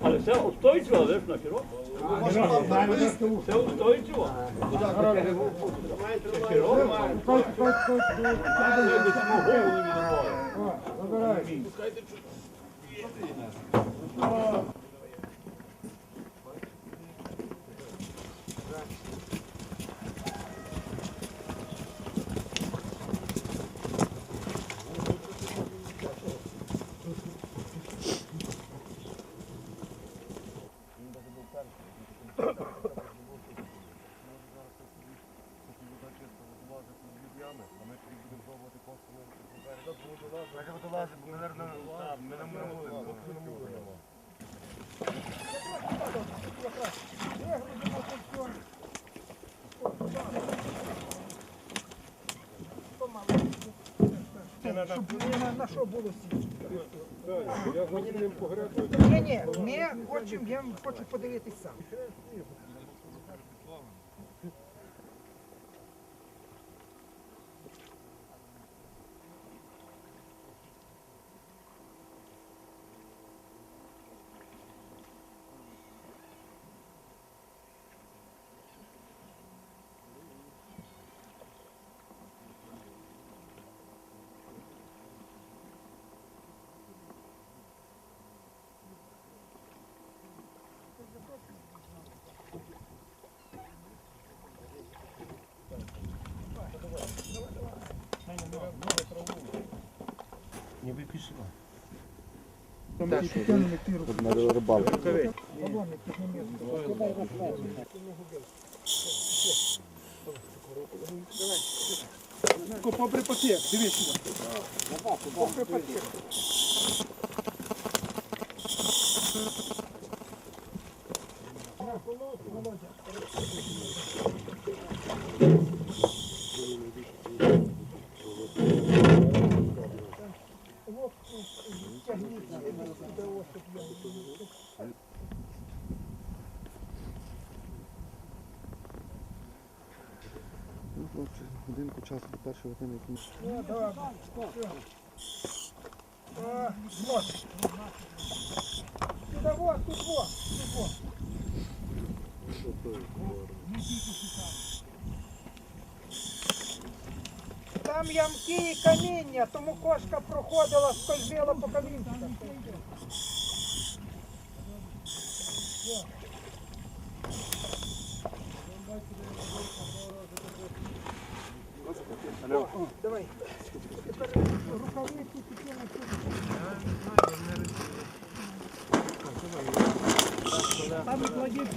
Але це устойчиво, лиш на широко. Це устойчиво. Це широко. Це десь мого голову не відриває. Щоб на, на що було сіти. Ні, ні, ми хочемо, я хочу подивитись сам. На рибалку. Попри потік, дивись. Попри потік. Ну, хлопці, годинку часу до першої години. тому Там ямки і каміння, тому кошка проходила, скользила по камінчиках. Давай. Тепер рукавиці тільки на цю. Там кладіть